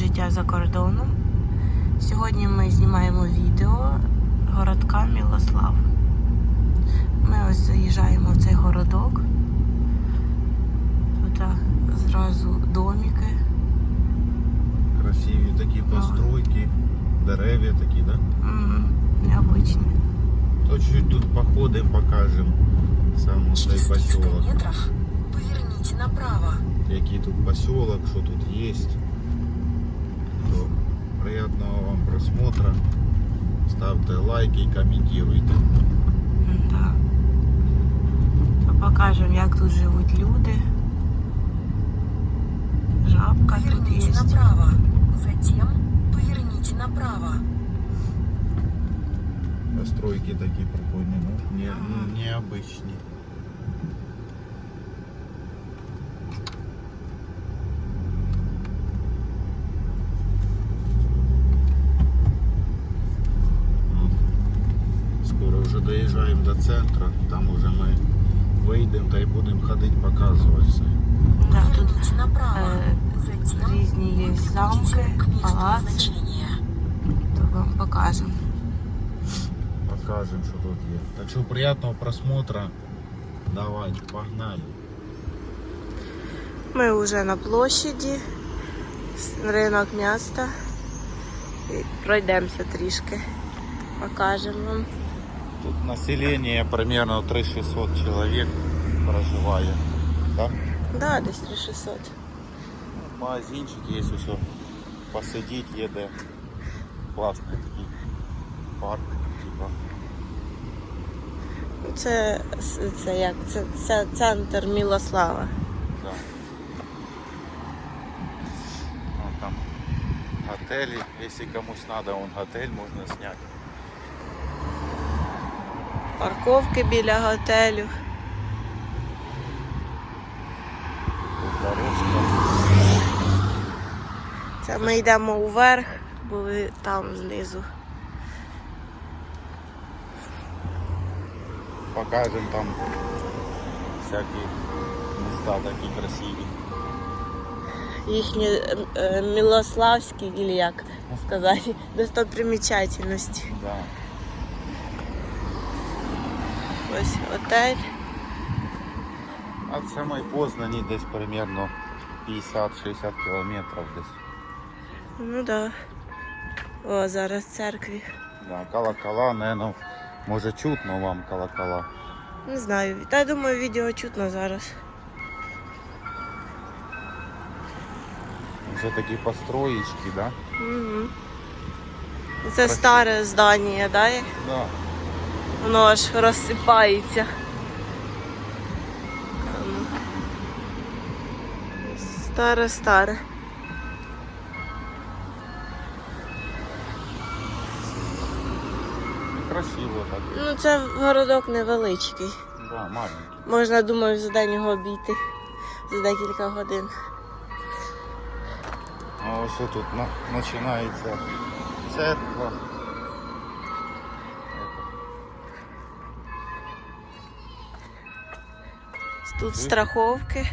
життя за кордоном. Сьогодні ми знімаємо відео городка Мілослав. Ми ось заїжджаємо в цей городок. Тут зразу домики. Красиві такі постройки, дерев'я такі, да? М, Необычні. То чуть тут походимо, покажемо сам цей Через 300 поселок. поверните направо. Який тут поселок, що тут є. То приятного вам просмотра. Ставте лайки і коментуйте. Да. То покажемо, як тут живуть люди. Жабка тут Поверните є. направо. Затем поверните направо. Постройки такі прикольні, ну, не, необычні. Ну, Скоро вже центру, там уже ми вийдемо та й будемо ходити показувати все. Да, тут направо. е, Затем різні є замки, палаци, то вам покажемо. Покажемо, що тут є. Так що приятного просмотра. Давайте, погнали. Ми вже на площаді, ринок міста. Пройдемося трішки. Покажемо вам. Тут население примерно 3600 человек проживает. Да? Да, десь 3600. Магазинчик есть еще. Посидеть еде. Классный такий парк. Типа. Це, це як? Це, це центр Мілослава. Да. Вон там готели. Если кому-то надо, он готель можно снять. Парковки біля готелю. Це ми йдемо уверх, були там знизу. Покажем там всякие места такие красивые. Їхні е, е, мілославські, як сказати, достопримічательності. Да. Ось готель. От самої Познані десь примерно 50-60 кілометрів десь. Ну да. О, зараз в церкві. Да, колокола, наверное, може чутно вам колокола. Не знаю. Та я думаю, відео чутно зараз. Вже такі построєчки, да? Угу. Це старе здання, да? Да. Воно аж розсипається. Старе, старе. Красиво так. Ну, це городок невеличкий. Да, маленький. Можна, думаю, за день його обійти за декілька годин. А ось тут починається церква. Тут страховки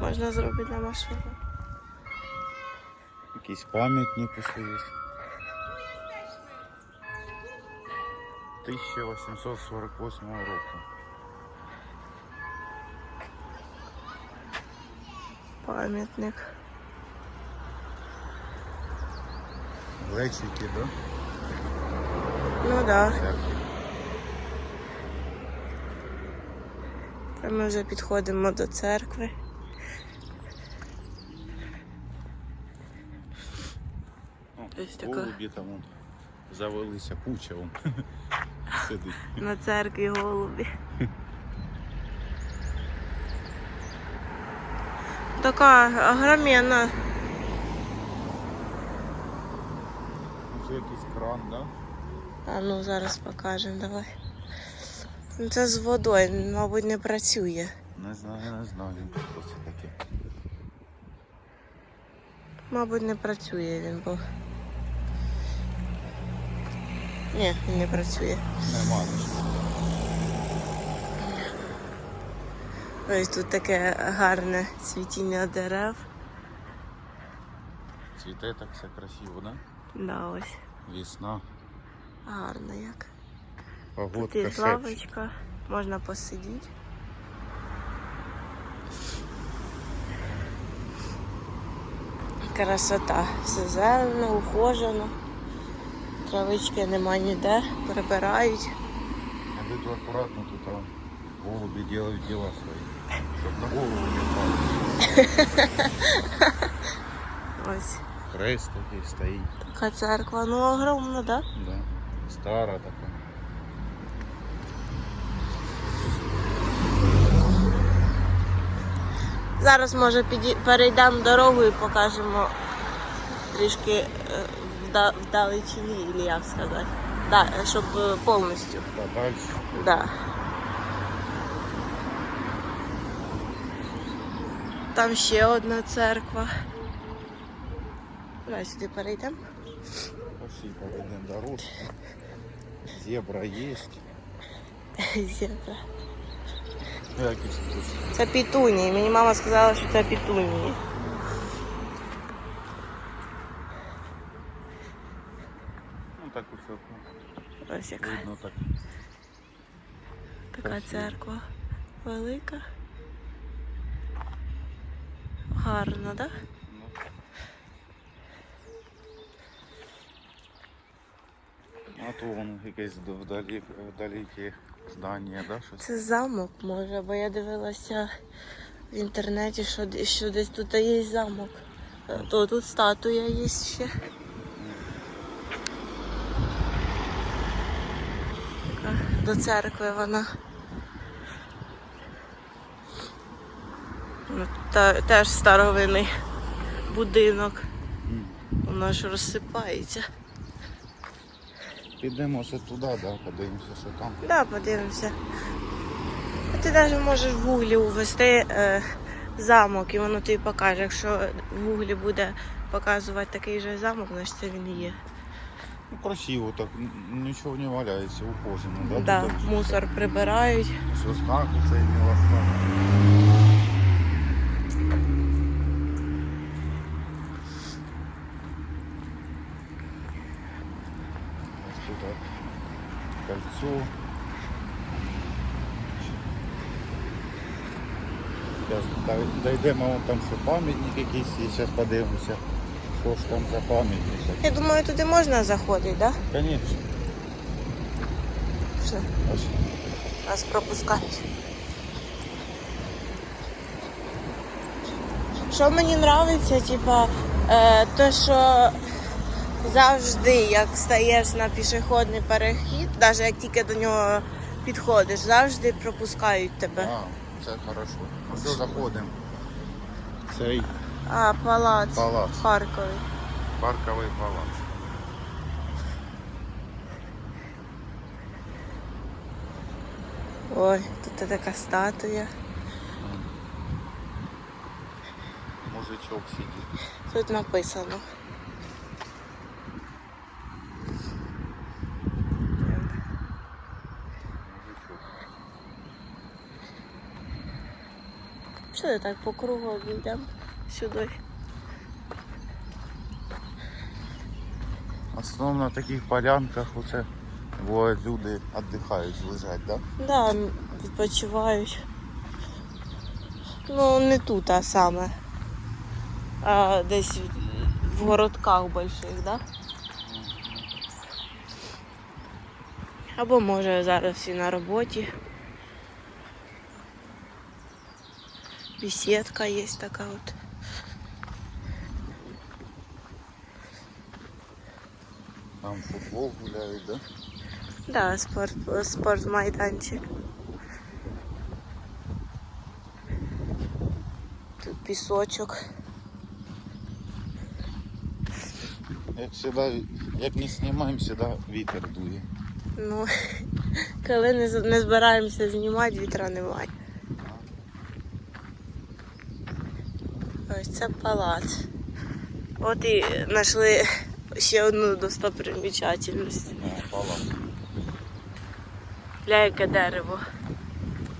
можна зробити на машину. Якийсь пам'ятник ось 1848 року. Пам'ятник. Глечики, да? Ну да. Та ми вже підходимо до церкви. Ось така. Голубі там вон, завелися куча вон. Сидить. На церкві голубі. Така огроменна. Це якийсь кран, да? А ну зараз покажемо, давай. Ну, Це з водою, мабуть, не працює. Не знаю, не знаю, що це таке. Мабуть, не працює він, бо. Ні, він не працює. Нема. Ось тут таке гарне цвітіння дерев. цвіте так все красиво, да? Да, ось. Весна, Гарно як. Тут є лавочка, можна посидіти. Красота. Все зелено, ухожено. Травички нема ніде, прибирають. А тут аккуратно тут голуби делают дела свои. Чтоб на голову не упали. Ось Крест такий стоїть. така церква, ну огромна, да? Да. Стара така. Зараз може піді... перейдемо дорогу і покажемо трішки е, вда... вдалечині, чи як сказати. Да, щоб е, повністю. Да. Там ще одна церква. Давай сюди перейдемо. Пошли поведемо дорожку. Зебра есть. Зебра. Це пітунії. Мені мама сказала, що це пітунії. Ну так усе ну, Ось яка видно так. така церква. Велика. Гарна, так? Ну. А то воно якесь вдалі, вдалеке здання, да? Щось? Це замок може, бо я дивилася в інтернеті, що, що десь тут є замок. Е, То тут статуя є ще. Така До церкви вона. Та, теж старовинний будинок. Воно ж розсипається. Підемо ще туди, да, подивимося, що там. Да, подивимося. А ти навіть можеш в гуглі ввести е, замок і воно тобі покаже. Якщо в гуглі буде показувати такий же замок, значить це він є. Ну, красиво так, нічого не валяється, ухожено, да? Да, Тут мусор прибирають. Все знаку цей не ласка. Ось тут от кольцо. Зараз дійдемо вон там ще пам'ятник якийсь і зараз подивимося, що ж там за пам'ятник. Я думаю, туди можна заходити, так? Да? Звісно. Пішли. Ось. Нас пропускають. Що мені подобається, типа, е, то, що завжди, як стаєш на пішохідний перехід, навіть як тільки до нього підходиш, завжди пропускають тебе. А, це хорошо. Ну все, заходимо. Цей А, палац. Палац. Парковий. Парковий палац. Ой, тут така статуя. Мужичок сидить. Тут написано. Мужичок. Ти так по кругу обійдемо сюди? Основному на таких полянках оце бувають люди віддихають, лежать, да? Да, відпочивають. Ну, не тут, а саме. А десь в городках больших, да? Або може зараз всі на роботі. Бесідка є така от. Там футбол гуляють, да? Да, спорт, спортмайданчик. Тут пісочок. Як завжди, як не знімаємо, завжди вітер дує. Ну, коли не, не збираємося знімати, вітра немає. Це палац. От і знайшли ще одну достопримічательність. Ну, палац. Гля яке дерево.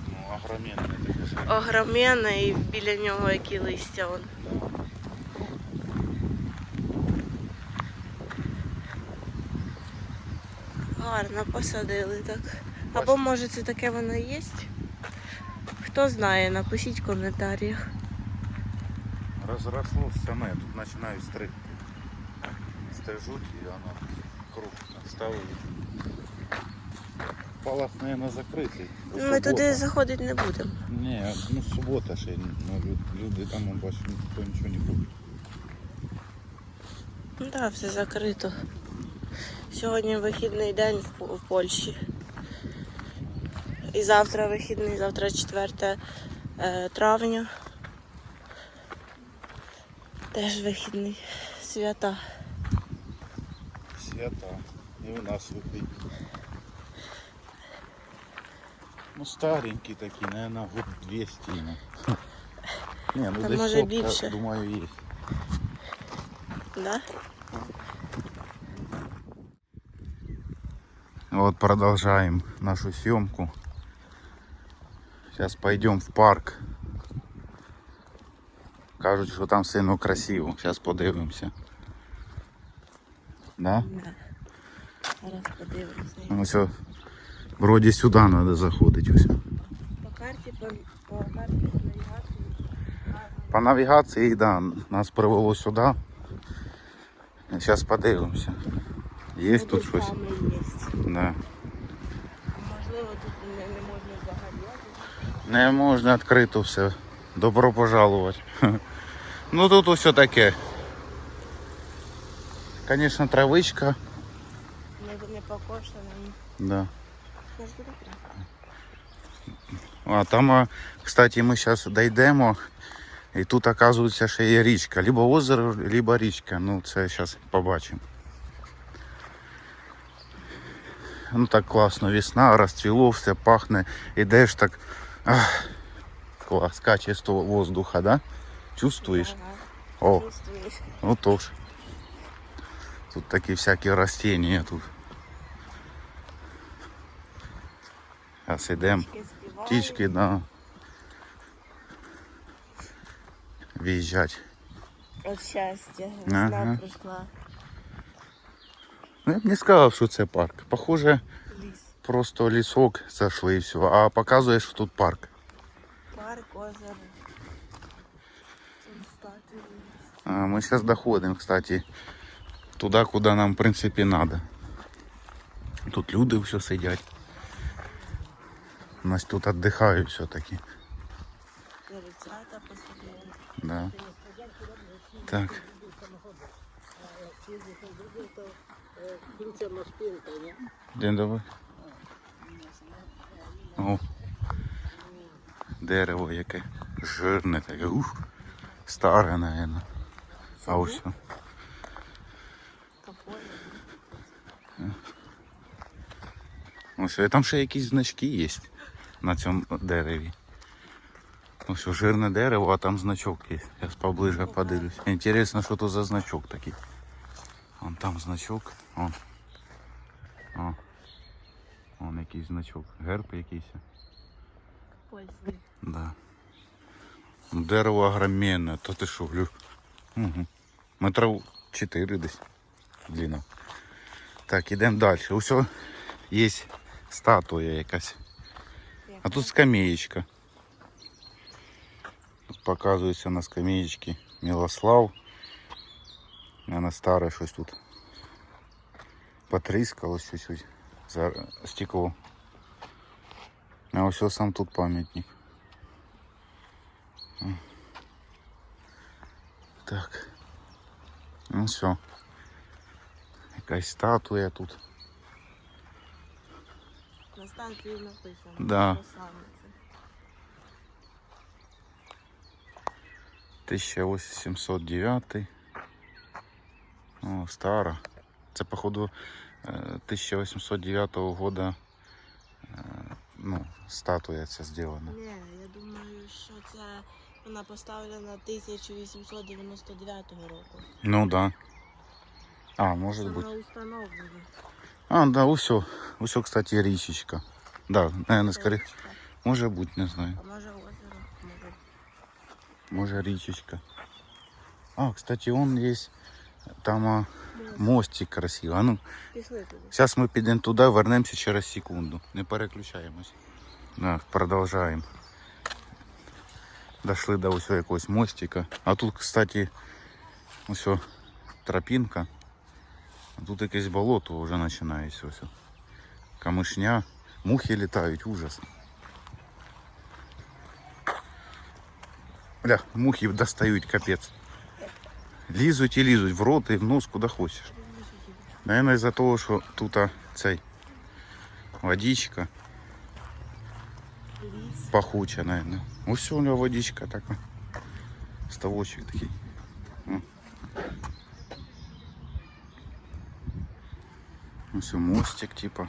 Ну, огроменне таке. Огроменне і біля нього які листя. Вон. Гарно посадили так. Або може це таке воно є? Хто знає, напишіть в коментарях. Разрослось саме, тут починають стригти. Стрижуть і воно круг ставили. Палац, мабуть, закритий. Ми субота. туди заходити не будемо. Ні, ну субота ще, ну, люди там я бачу, ніхто нічого не купить. Ну так, все закрито. Сьогодні вихідний день в, Польщі. І завтра вихідний, завтра 4 е, травня. Теж вихідний свята. Свята. І у нас вихід. Ну старенький такий, наверное, год 200 ему. Не, ну Та десь може сотка, більше. думаю, є. Да? Вот продолжаем нашу съемку. Сейчас пойдем в парк. Кажуть, що там сильно красиво. Зараз подивимося. Да? Да. Зараз подивимося. Ну, все. Вроді сюди треба заходити. Ось. По карті, по, по карті навігації. По навігації, да, нас привело сюди. Зараз подивимося. Є тут щось? Да. Можливо, тут не, не можна взагалі. Не можна відкрито все. Добро пожаловать. Ну тут усе таке. Звісно, травичка. Не, не. Да. А там, кстати, ми зараз дійдемо. І тут, оказується, ще є річка. Либо озеро, либо річка. Ну, це зараз побачимо. Ну так класно, весна, розцвіло, все пахне. Ідеш так. Ах, клас, качество воздуха, да? Чувствуєш? Ага. О, Чувствуєш. ну тож. Тут такі всякі растения тут. Зараз йдемо. Птички співають. Птички, да. Виїжджать. От щастя. Ага. Весна прийшла. Ну, я б не сказав, що це парк. Похоже, Ліс. просто лісок зайшли і все. А показує, що тут парк. Парк, озеро. А, мы сейчас доходим, кстати, туда, куда нам, в принципе, надо. Тут люди все сидять. У нас тут отдыхают все-таки. Да. Так. День давай. О. Дерево яке. Жирне таке. Ух. Старе, наверное. А ось. Ось, і там ще якісь значки є на цьому дереві. Ось жирне дерево, а там значок є. Зараз поближе подивлюсь. Інтересно, що то за значок такий. Вон там значок. Вон. О. Вон якийсь значок. Герб якийсь. Польський. Да. Дерево огроменне, то ти що, глю. Угу. Метрів 4 десь. Длина. Так, ідемо далі. Усе є статуя якась. А тут скамеечка. Тут показується на скамеечці Милослав. Вона старе щось тут. Потріскалось чуть-чуть за стекло. А ось сам тут пам'ятник. Так. Ну все. Якась статуя тут. На станції написано. Да. це. 1709. О, стара. Це, походу, е, 1809 года е, ну, статуя ця зроблена. Ні, я думаю, що це вона поставлена 1899 року. Ну да. А, може бути. Саме установлена. А, да, усьо. Усьо, кстати, річечка. Да, наверное, скорее. Може бути, не знаю. А може озеро, може. Може річечка. А, кстати, он есть. Там а, Мостик красивий. А ну, Пішли туди. зараз ми підемо туди, вернемося через секунду. Не переключаємось. Да, продовжаємо. Дошли до ось якогось мостика. А тут, кстати, ось о, тропінка. А тут якесь болото вже починається. Ось. о. Камишня, мухи літають, ужас. Бля, мухи достають, капець. Лізуть і лізуть в рот і в нос, куди хочеш. Наверное, із-за того, що тут а, цей водичка Ліс. пахуча, наверное. Ось у нього водичка така. Ставочок такий. О. Ось мостик, типа.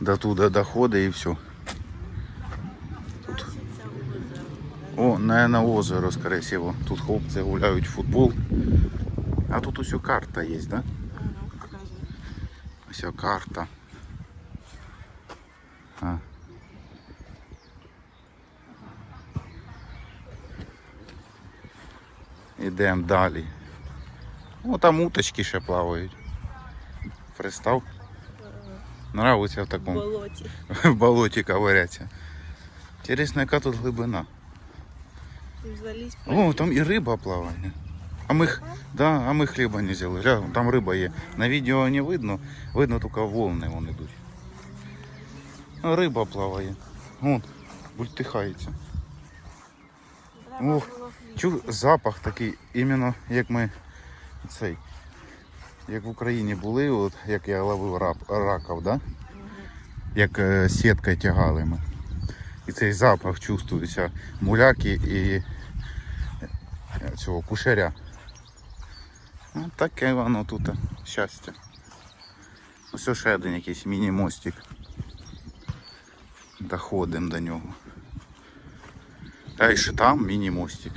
До туда доходить і все. Тут. О, наверное, озеро, скорее всего. Тут хлопці гуляють в футбол. А тут ось карта є, да? Ага, покажи. Ось карта. Ідемо далі. О, там уточки ще плавають. Пристав. Нравиться в В такому болоті. в болоті ковыряться. Інтересно, яка тут глибина. Залізь О, там і риба плаває. А ми, х- да, а ми хліба не взяли. Гля, там риба є. На відео не видно, видно тільки волни вон йдуть. Риба плаває. Вон, бультихається. Ох, було хліб. Чу запах такий, іменно як ми цей. Як в Україні були, от як я ловив раб, раків, да? як е, сіткою тягали ми. І цей запах чувствується муляки і е, цього кушаря. Ну, таке воно тут щастя. Ось ще один якийсь міні-мостик. Доходимо до нього. Та і ще там міні-мостик.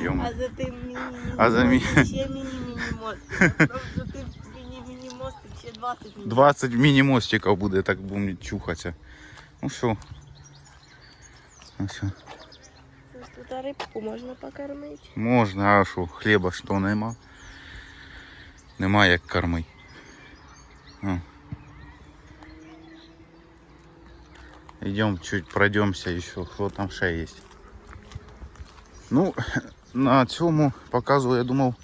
Йома. А за тим міні А за мі- ще міні-міні-мостик. Тобто ти міні-міні-мостик ще 20 міні. 20 міні-мостиків буде, так будемо чухатися. Ну що. Ну все. Ось Тут рибку можна покормити. Можна, а що, хліба що нема. Нема як корми. А. Идем чуть пройдемся еще, что там ще є. Ну, на цьому показу я думав,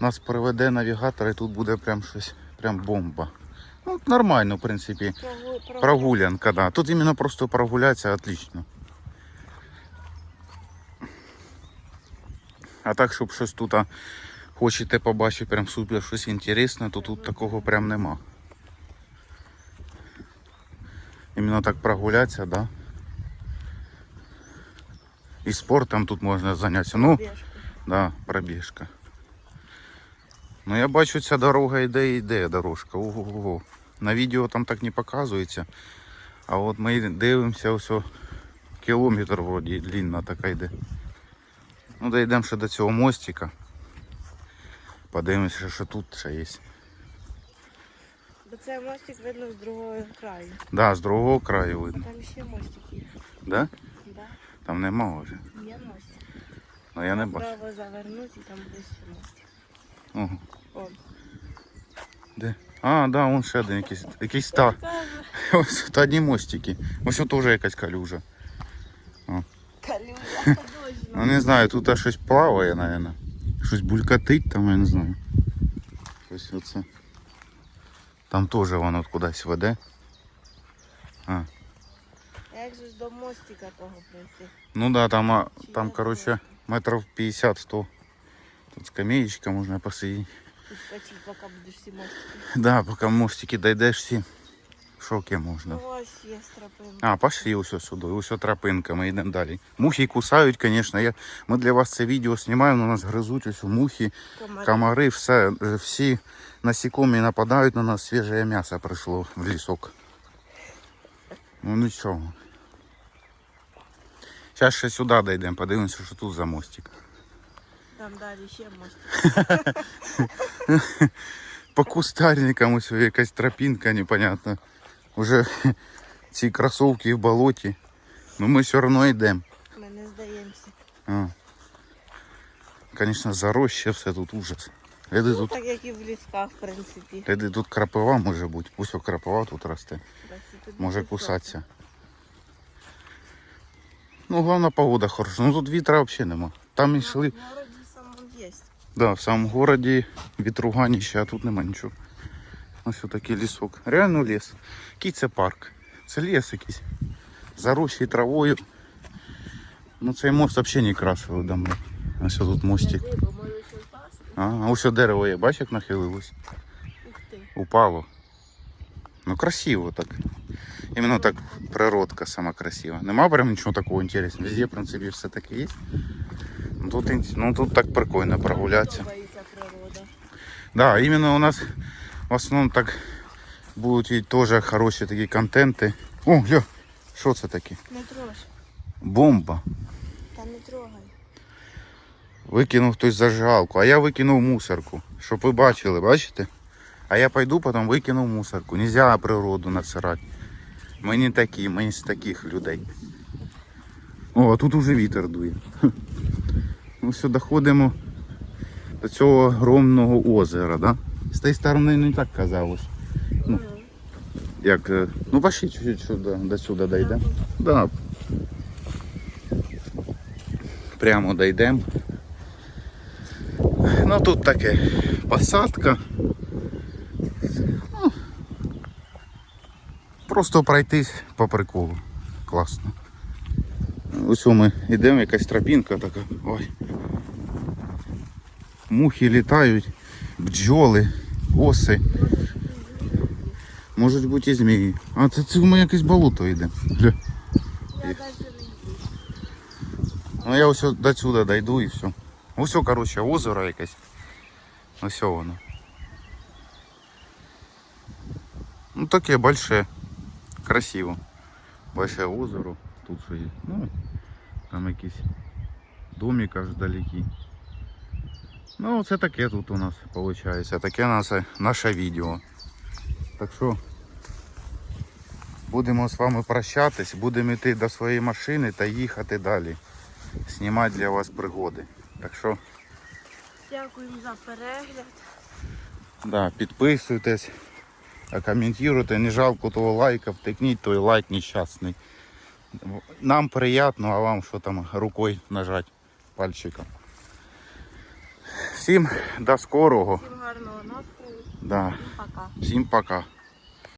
нас приведе навігатор і тут буде прям щось, прям бомба. Ну, нормально, в принципі. Прогу... прогу- Прогулянка, да. Тут іменно просто прогулятися отлично. А так, щоб щось тут а, хочете побачити прям супер щось інтересне, то тут такого прям нема. Іменно так прогулятися, да. І спортом тут можна зайнятися. Ну, Пробіжку. Да, пробіжка. Ну я бачу, ця дорога йде і йде дорожка. Ого-го. На відео там так не показується. А от ми дивимося ось кілометр вроді длинна така йде. Ну дійдемо ще до цього мостика. Подивимося, що тут ще є. Бо це мостик видно з другого краю. Да, з другого краю видно. Там ще мостик є. Да? Там нема вже. Є мостик. Ну я не бачу. Право завернути і там буде мостик. Ого. О. Де? А, да, вон ще один якийсь. Якийсь та. Ось тут одні мостики. Ось тут теж якась калюжа. калюжа. Ну не знаю, тут аж щось плаває, наверное. Щось булькатить там, я не знаю. Щось оце. Там теж воно кудись веде. А. Як же ж до мостика того прийти? Ну да, там, а, там короче, метрів 50-100. Тут скамеечка можна посидіти. Відпочити, поки будеш всі мостики. Да, поки мостики дійдеш всі. Шоки можна. Ну ось є стропинка. А, пошли ось сюди, ось тропинка, ми йдемо далі. Мухи кусають, звісно. Я, ми для вас це відео знімаємо, у нас гризуть ось мухи, Комарі. комари, все, е, всі насікомі нападають на нас, свіже м'ясо прийшло в лісок. Ну нічого. Зараз ще сюди дійдемо, подивимося, що тут за мостик. Там далі ще мостик. По кустарникам ось якась тропінка непонятна. Уже ці кросовки в болоті. Ну ми все одно йдемо. Ми не здаємося. А. Конечно, заросше все тут ужас. Гляди Ну, тут, так як і в лісках, в принципі. гляди, тут крапива може бути. Пусть крапива тут росте. Тут Може кусатися. Ну, головна погода хороша. Ну тут вітра взагалі нема. Там йшли. В городі самому є. Да, в самому городі вітруганіще, а тут нема нічого. Ось такий лісок. Реально ліс. Який це парк? Це ліс якийсь. Заросший травою. Ну цей мост взагалі не красивий дома. Ось тут мостик. А ось дерево є, бачиш, як нахилилось? Ух ти. Упало. Ну красиво так. Іменно так природка сама красива. Нема прям нічого такого інтересного. Везде, в принципі, все таке є. Ну тут, ну, тут так прикольно прогулятися. Да, именно у нас в основному так будуть і теж хороші такі контенти. О, гля, що це таке? Не трож. Бомба. Та не трогай. Викинув хтось зажигалку, а я викинув мусорку. Щоб ви бачили, бачите? А я пойду потім викинув мусорку. Нельзя природу насирати. Ми не такі, ми з таких людей. О, а тут уже вітер дує. Ми все доходимо до цього огромного озера, да? З тієї сторони не так казалось. Ну, як, е, ну пошли чуть-чуть до сюди дійдемо. Да. Прямо дійдемо. Ну тут таке посадка. Просто пройтись по приколу. Класно. Ось ми йдемо, якась тропінка така. Ой. Мухи літають, бджоли, оси. Можуть бути і змії. А це, це ми якесь болото йде. Гля. Я навіть. Ну я ось до сюди дойду і все. Ось, коротше, озеро якесь. Ось воно. Ну таке большое. Красиво. Большое озеро. Тут що є. Ну, там якісь домик аж вдалекі. Ну, це таке тут у нас виходить. Таке наше, наше відео. Так що будемо з вами прощатись, будемо йти до своєї машини та їхати далі знімати для вас пригоди. Так що Дякуємо за перегляд. да, підписуйтесь, а коментуйте, не жалко того лайка, втикніть той лайк нещасний. Нам приємно, а вам що там рукою нажати пальчиком. Всім до скорого. Всім гарного настрою. Да. Пока. Всім пока.